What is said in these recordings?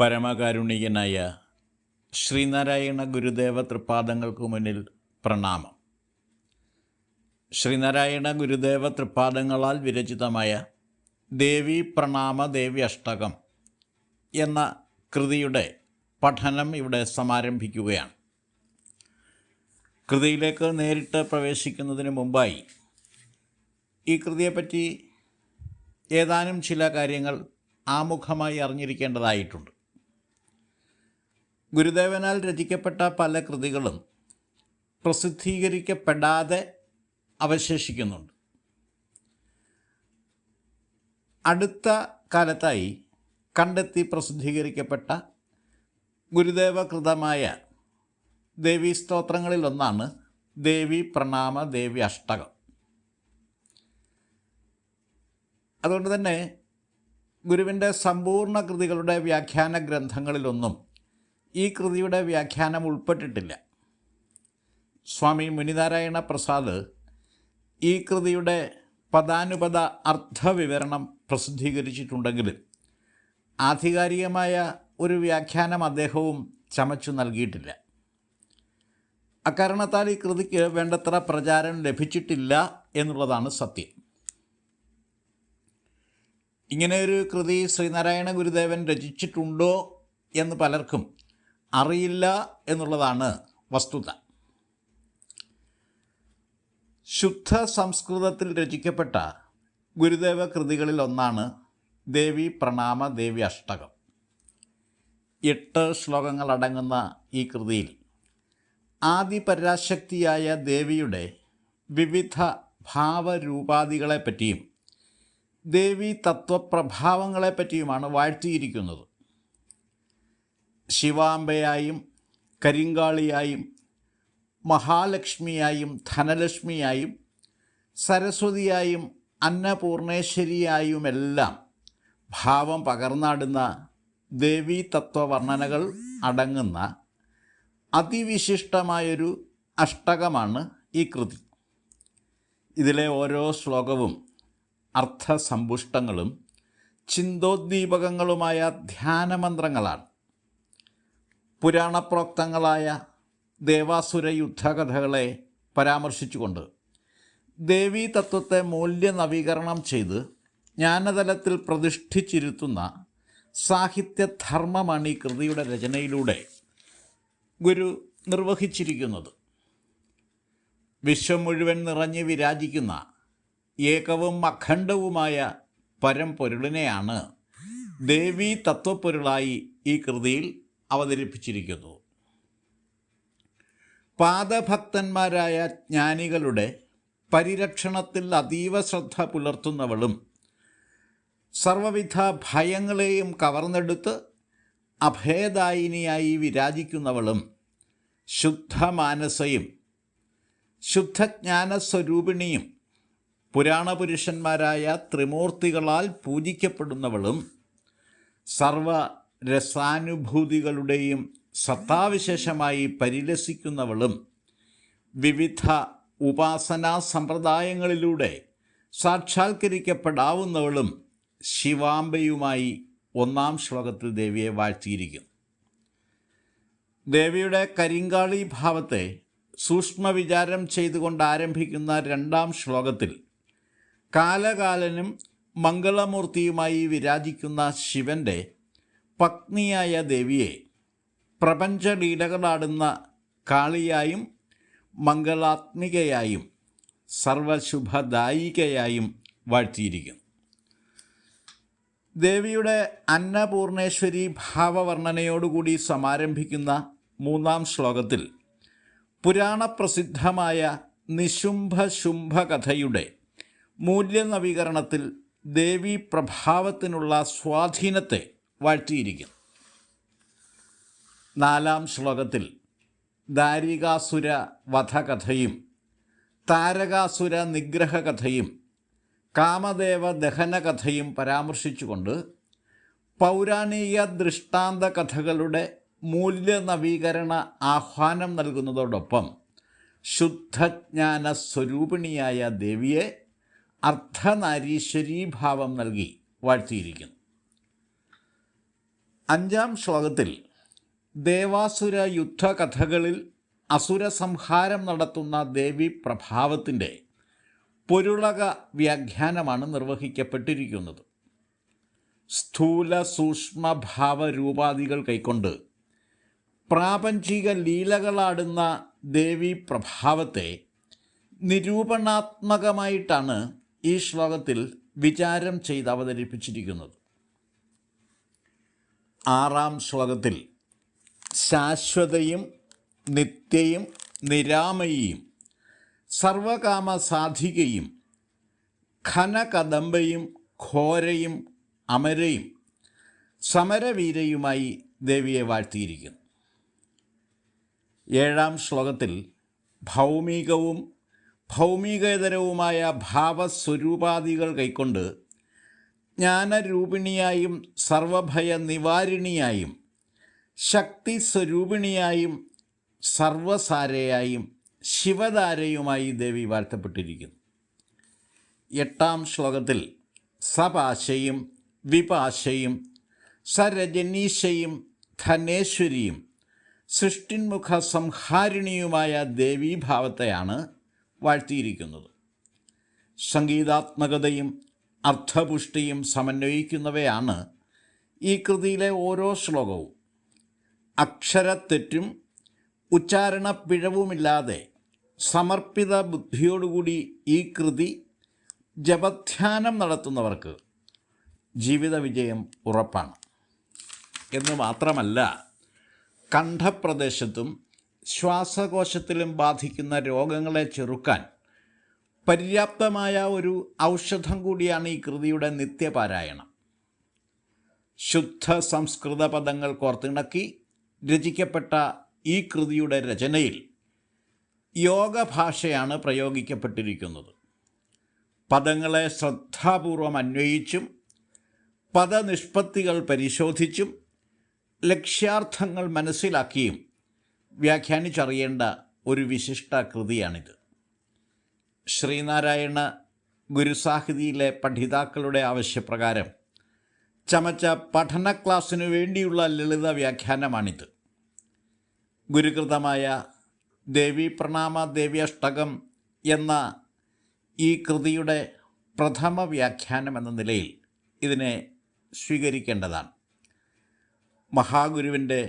പരമകാരുണികനായ ശ്രീനാരായണ ഗുരുദേവ തൃപ്പാദങ്ങൾക്ക് മുന്നിൽ പ്രണാമം. ശ്രീനാരായണ ഗുരുദേവ തൃപ്പാദങ്ങളാൽ വിരചിതമായ ദേവി പ്രണാമ ദേവി അഷ്ടകം എന്ന കൃതിയുടെ പഠനം ഇവിടെ സമാരംഭിക്കുകയാണ്. കൃതിയിലേക്ക് നേരിട്ട് പ്രവേശിക്കുന്നതിന് മുമ്പായി ഈ കൃതിയെപ്പറ്റി ഏതാനും ചില കാര്യങ്ങൾ ആമുഖമായി അറിഞ്ഞിരിക്കേണ്ടതായിട്ടുണ്ട്. ഗുരുദേവനാൽ രചിക്കപ്പെട്ട പല കൃതികളും പ്രസിദ്ധീകരിക്കപ്പെടാതെ അവശേഷിക്കുന്നുണ്ട്. അടുത്ത കാലത്തായി കണ്ടെത്തി പ്രസിദ്ധീകരിക്കപ്പെട്ട ഗുരുദേവകൃതമായ ദേവീ സ്തോത്രങ്ങളിലൊന്നാണ് ദേവി പ്രണാമ ദേവി അഷ്ടകം. അതുകൊണ്ട് തന്നെ ഗുരുവിന്റെ സമ്പൂർണ കൃതികളുടെ വ്യാഖ്യാന ഗ്രന്ഥങ്ങളിലൊന്നും ഈ കൃതിയുടെ വ്യാഖ്യാനം ഉൾപ്പെട്ടിട്ടില്ല. സ്വാമി മുനിനാരായണ പ്രസാദ് ഈ കൃതിയുടെ പദാനുപത അർത്ഥവിവരണം പ്രസിദ്ധീകരിച്ചിട്ടുണ്ടെങ്കിലും ആധികാരികമായ ഒരു വ്യാഖ്യാനം അദ്ദേഹവും ചമച്ചു നൽകിയിട്ടില്ല. അക്കാരണത്താൽ ഈ കൃതിക്ക് വേണ്ടത്ര പ്രചാരം ലഭിച്ചിട്ടില്ല എന്നുള്ളതാണ് സത്യം. ഇങ്ങനെയൊരു കൃതി ശ്രീനാരായണ ഗുരുദേവൻ രചിച്ചിട്ടുണ്ടോ എന്ന് പലർക്കും അറിയില്ല എന്നുള്ളതാണ് വസ്തുത. ശുദ്ധ സംസ്കൃതത്തിൽ രചിക്കപ്പെട്ട ഗുരുദേവ കൃതികളിൽ ഒന്നാണ് ദേവി പ്രണാമ ദേവി അഷ്ടകം. എട്ട് ശ്ലോകങ്ങളടങ്ങുന്ന ഈ കൃതിയിൽ ആദി ആദിപരാശക്തിയായ ദേവിയുടെ വിവിധ ഭാവരൂപാദികളെപ്പറ്റിയും ദേവി തത്വപ്രഭാവങ്ങളെപ്പറ്റിയുമാണ് വാഴ്ത്തിയിരിക്കുന്നത്. ശിവാംബയായും കരിങ്കാളിയായും മഹാലക്ഷ്മിയായും ധനലക്ഷ്മിയായും സരസ്വതിയായും അന്നപൂർണേശ്വരിയായുമെല്ലാം ഭാവം പകർന്നാടുന്ന ദേവീ തത്വവർണനകൾ അടങ്ങുന്ന അതിവിശിഷ്ടമായൊരു അഷ്ടകമാണ് ഈ കൃതി. ഇതിലെ ഓരോ ശ്ലോകവും അർത്ഥസമ്പുഷ്ടങ്ങളും ചിന്തോദ്ദീപകങ്ങളുമായ ധ്യാനമന്ത്രങ്ങളാണ്. പുരാണപ്രോക്തങ്ങളായ ദേവാസുര യുദ്ധകഥകളെ പരാമർശിച്ചുകൊണ്ട് ദേവീ തത്വത്തെ മൂല്യനവീകരണം ചെയ്ത് ജ്ഞാനതലത്തിൽ പ്രതിഷ്ഠിച്ചിരുത്തുന്ന സാഹിത്യധർമ്മമാണ് ഈ കൃതിയുടെ രചനയിലൂടെ ഗുരു നിർവഹിച്ചിരിക്കുന്നത്. വിശ്വം മുഴുവൻ നിറഞ്ഞ് വിരാജിക്കുന്ന ഏകവും അഖണ്ഡവുമായ പരംപൊരുളിനെയാണ് ദേവീ തത്വപ്പൊരുളായി ഈ കൃതിയിൽ അവതരിപ്പിച്ചിരിക്കുന്നു. പാദഭക്തന്മാരായ ജ്ഞാനികളുടെ പരിരക്ഷണത്തിൽ അതീവ ശ്രദ്ധ പുലർത്തുന്നവളും സർവവിധ ഭയങ്ങളെയും കവർന്നെടുത്ത് അഭേദായിനിയായി വിരാജിക്കുന്നവളും ശുദ്ധമാനസയും ശുദ്ധജ്ഞാനസ്വരൂപിണിയും പുരാണപുരുഷന്മാരായ ത്രിമൂർത്തികളാൽ പൂജിക്കപ്പെടുന്നവളും സർവ രസാനുഭൂതികളുടെയും സത്താവിശേഷമായി പരിലസിക്കുന്നവളും വിവിധ ഉപാസനാ സമ്പ്രദായങ്ങളിലൂടെ സാക്ഷാത്കരിക്കപ്പെടാവുന്നവളും ശിവാംബയുമായി ഒന്നാം ശ്ലോകത്തിൽ ദേവിയെ വാഴ്ത്തിയിരിക്കുന്നു. ദേവിയുടെ കരിങ്കാളി ഭാവത്തെ സൂക്ഷ്മവിചാരം ചെയ്തുകൊണ്ട് ആരംഭിക്കുന്ന രണ്ടാം ശ്ലോകത്തിൽ കാലകാലനും മംഗളമൂർത്തിയുമായി വിരാജിക്കുന്ന ശിവന്റെ പത്നിയായ ദേവിയെ പ്രപഞ്ചലീലകളാടുന്ന കാളിയായും മംഗളാത്മികയായും സർവശുഭദായികയായും വാഴ്ത്തിയിരിക്കുന്നു. ദേവിയുടെ അന്നപൂർണേശ്വരി ഭാവവർണനയോടുകൂടി സമാരംഭിക്കുന്ന മൂന്നാം ശ്ലോകത്തിൽ പുരാണപ്രസിദ്ധമായ നിശുംഭ ശുംഭ കഥയുടെ മൂല്യനവീകരണത്തിൽ ദേവി പ്രഭാവത്തിനുള്ള സ്വാധീനത്തെ വാഴ്ത്തിയിരിക്കുന്നു. നാലാം ശ്ലോകത്തിൽ ദാരികാസുര വധകഥയും താരകാസുര നിഗ്രഹകഥയും കാമദേവ ദഹനകഥയും പരാമർശിച്ചുകൊണ്ട് പൗരാണിക ദൃഷ്ടാന്ത കഥകളുടെ മൂല്യനവീകരണ ആഹ്വാനം നൽകുന്നതോടൊപ്പം ശുദ്ധജ്ഞാന സ്വരൂപിണിയായ ദേവിയെ അർദ്ധനാരീശ്വരീഭാവം നൽകി വാഴ്ത്തിയിരിക്കുന്നു. അഞ്ചാം ശ്ലോകത്തിൽ ദേവാസുര യുദ്ധകഥകളിൽ അസുര സംഹാരം നടത്തുന്ന ദേവി പ്രഭാവത്തിന്റെ പൊരുളക വ്യാഖ്യാനമാണ് നിർവഹിക്കപ്പെട്ടിരിക്കുന്നത്. സ്ഥൂല സൂക്ഷ്മഭാവ രൂപാദികൾ കൈക്കൊണ്ട് പ്രാപഞ്ചിക ലീലകളാടുന്ന ദേവി പ്രഭാവത്തെ നിരൂപണാത്മകമായിട്ടാണ് ഈ ശ്ലോകത്തിൽ വിചാരം ചെയ്ത് അവതരിപ്പിച്ചിരിക്കുന്നത്. ആറാം ശ്ലോകത്തിൽ ശാശ്വതയും നിത്യയും നിരാമയിയും സർവകാമ സാധികയും ഘനകദംബയും ഘോരയും അമരയും സമരവീരയുമായി ദേവിയെ വാഴ്ത്തിയിരിക്കുന്നു. ഏഴാം ശ്ലോകത്തിൽ ഭൗമികവും ഭൗമികേതരവുമായ ഭാവസ്വരൂപാദികൾ കൈക്കൊണ്ട് ജ്ഞാനരൂപിണിയായും സർവഭയ നിവാരിണിയായും ശക്തി സ്വരൂപിണിയായും സർവസാരയായും ശിവധാരയുമായി ദേവി വാഴ്ത്തപ്പെട്ടിരിക്കുന്നു. എട്ടാം ശ്ലോകത്തിൽ സപാശയും വിപാശയും സരജനീശയും ധനേശ്വരിയും സൃഷ്ടിന്മുഖ സംഹാരിണിയുമായ ദേവീഭാവത്തെയാണ് വാഴ്ത്തിയിരിക്കുന്നത്. സംഗീതാത്മകതയും അർത്ഥപുഷ്ടിയും സമന്വയിക്കുന്നവയാണ് ഈ കൃതിയിലെ ഓരോ ശ്ലോകവും. അക്ഷരത്തെറ്റും ഉച്ചാരണ പിഴവുമില്ലാതെ സമർപ്പിത ബുദ്ധിയോടുകൂടി ഈ കൃതി ജപധ്യാനം നടത്തുന്നവർക്ക് ജീവിത വിജയം ഉറപ്പാണ്. എന്ന് മാത്രമല്ല കണ്ഠപ്രദേശത്തും ശ്വാസകോശത്തിലും ബാധിക്കുന്ന രോഗങ്ങളെ ചെറുക്കാൻ പര്യാപ്തമായ ഒരു ഔഷധം കൂടിയാണ് ഈ കൃതിയുടെ നിത്യപാരായണം. ശുദ്ധ സംസ്കൃത പദങ്ങൾ കോർത്തിണക്കി രചിക്കപ്പെട്ട ഈ കൃതിയുടെ രചനയിൽ യോഗ ഭാഷയാണ് പ്രയോഗിക്കപ്പെട്ടിരിക്കുന്നത്. പദങ്ങളെ ശ്രദ്ധാപൂർവം അന്വയിച്ചും പദനിഷ്പത്തികൾ പരിശോധിച്ചും ലക്ഷ്യാർത്ഥങ്ങൾ മനസ്സിലാക്കിയും വ്യാഖ്യാനിച്ചറിയേണ്ട ഒരു വിശിഷ്ട കൃതിയാണിത്. ശ്രീനാരായണ ഗുരുസാഹിതിയിലെ പഠിതാക്കളുടെ ആവശ്യപ്രകാരം ചമച്ച പഠന ക്ലാസ്സിനു വേണ്ടിയുള്ള ലളിത വ്യാഖ്യാനമാണിത്. ഗുരുകൃതമായ ദേവി പ്രണാമ ദേവ്യഷ്ടകം എന്ന ഈ കൃതിയുടെ പ്രഥമ വ്യാഖ്യാനം എന്ന നിലയിൽ ഇതിനെ സ്വീകരിക്കേണ്ടതാണ്. മഹാഗുരുവിന്റെ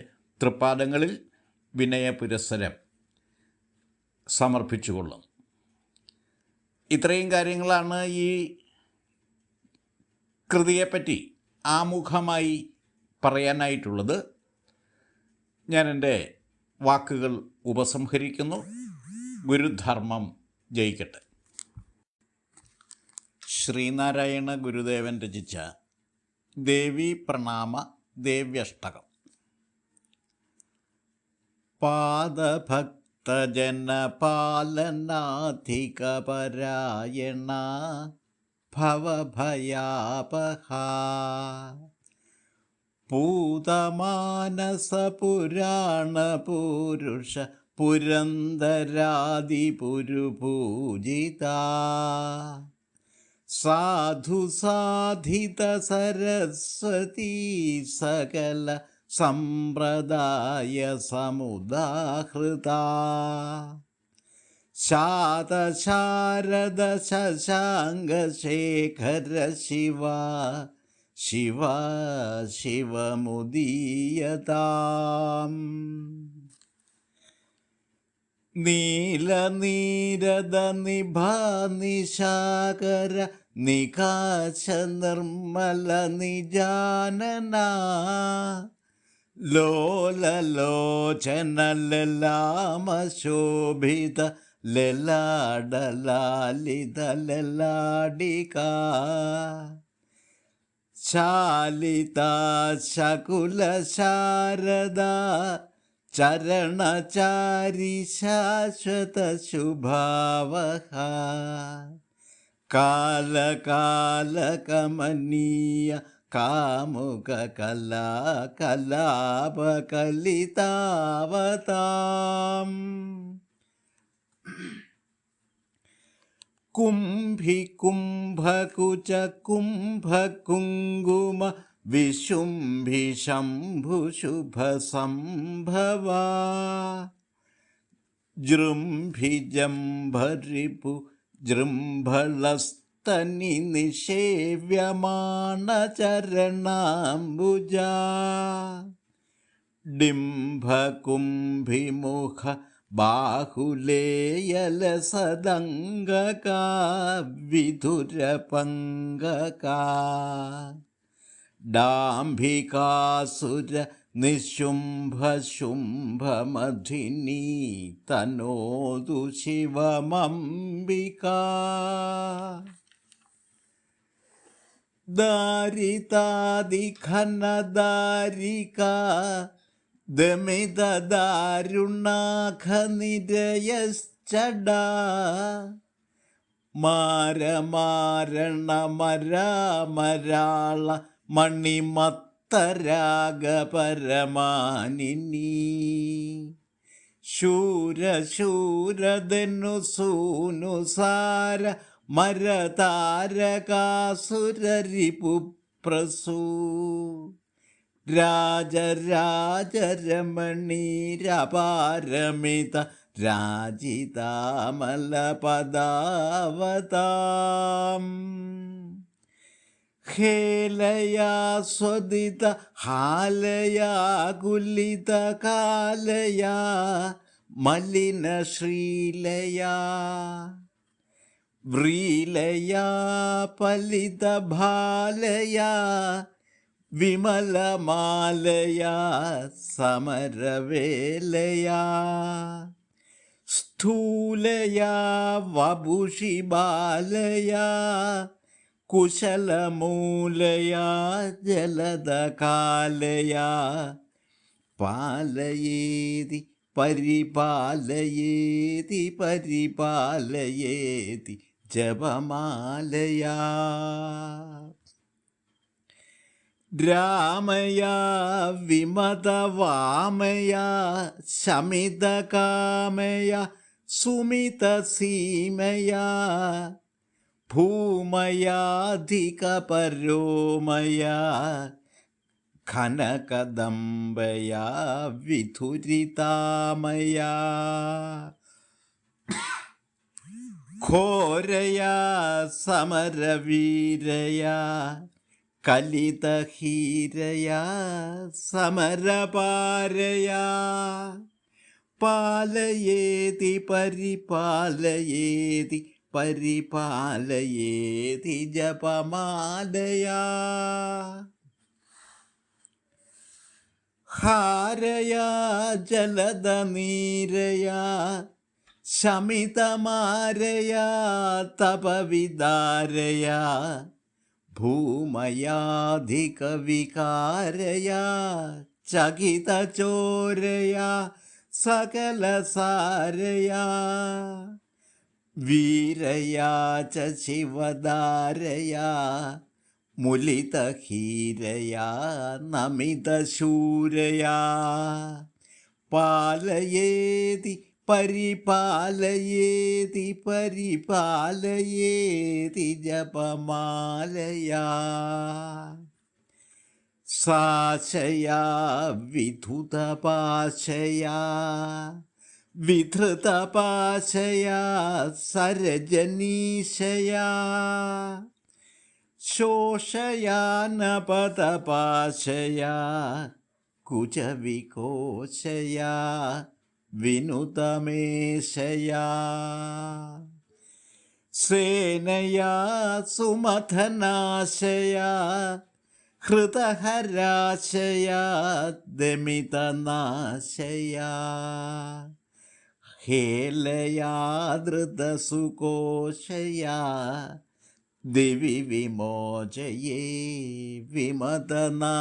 തൃപ്പാദങ്ങളിൽ വിനയ പുരസ്സരം സമർപ്പിച്ചുകൊള്ളും ഇത്രയും കാര്യങ്ങളാണ് ഈ കൃതിയെപ്പറ്റി ആമുഖമായി പറയാനായിട്ടുള്ളത്. ഞാൻ എന്റെ വാക്കുകൾ ഉപസംഹരിക്കുന്നു. ഗുരുധർമ്മം ജയിക്കട്ടെ. ശ്രീനാരായണ ഗുരുദേവൻ രചിച്ച ദേവി പ്രണാമ ദേവ്യഷ്ടകം. പാദഭക്തജനപാലനാധികപരായണ ഭവഭയാപഹാ. പൂതമാനസപുരാണപുരുഷ പുരന്തരാദിപുരുപൂജിത സാധു സാധിത സരസ്വതീ സകല സമ്പ്രദായ സമുദാഹൃത ശാതശാരദ ശശാങ്കശേഖര ശിവ ശിവ ശിവമുദീയതാം. നീലനീരദ നിഭാനിശാകര നികാശ നിർമ്മല നിജാനന ലോലലോചന ലലാമശോഭിത ലലാടലാലിത ലലാടിക ശാലിത ശകുല ശാരദ ചരണചാരി ശാശ്വത ശുഭാവഹ കാലകാലകമനീയ कामुककलाकलापकलितावताम्। कुम्भिकुम्भकुचकुम्भकुङ्गुम विशुम्भिशम्भुशुभसम्भवा जृम्भिजम्भरिपु जृम्भ ജൃംഭളസ്തനി നിഷേവ്യമാണ ചരണാംബുജ. ഡിംഭകുംഭിമുഖ ബാഹുലേയലസദംഗകാ വിധുരപങ്കകാ ഡാംഭികാസുര നിശുംഭശുംഭമധിനി തനോതു ശിവമംബികാ. ദാരിതാദിഘനദാരിക ദമിതദാരുണാഖനിരയശ്ചടാ മാരമാരണമരാമരാള മണിമത്തരാഗപരമാനിനി. ശൂരശൂരധനു സൂനുസാര മരതാരകാസുരരിപുപ്രസൂ. രാജരാജരമണീരപാരമിത രാജിതാമലപദാവതാം. ഹേലയാ സ്വദിത ഹാലയാ കുലിത കാലയാ മലിന व्रीलया सम समर वेलया स्थूलया वबुषि बालया कुशलमूलया जलदकालया। पालयेति परिपालयेति परिपालयेति। ജപമാലയാ. രാമയാ വിമതവാമയാ ശമിതകാമയ സുമിതസീമയാ. ഭൂമയാധികപരോമയാ ഘനകദംബയാ വിധുരിതാമയാ. ഘോരയാ സമരവീരയാ കലിതഹീരയാ സമരപാരയാ. പാലയേതി പരിപാലയേതി പരിപാലയേതി ജപമാലയാ. ഹാരയാ ജലദനീരയാ ശമിതമാരയാ തപവിദാരയാ ഭൂമയാധികവികാരയാ ചകിതചോരയാ സകലസാരയാ. വീരയാ ച ശിവദാരയാ മുലിതഹീരയാ നമിതശൂരയാ. പാലയേതി പരിപാലയേതി പരിപാലയേതി ജപമാലയാ. സാശയാ വിധുതപാശയാ. വിധൃതപാശയാ സരജനീശയാ. ശോഷയാനപതപാശയാ കുചവികോശയാ വിനുതമേശയാ. സേനയാ സുമഥനാശയാ ഹൃതഹരാശയാ ദമിതനാശയാ. ഹേലയാ ധൃതസുകോശയാ ദിവി വിമോചയേ വിമതനാശയാ.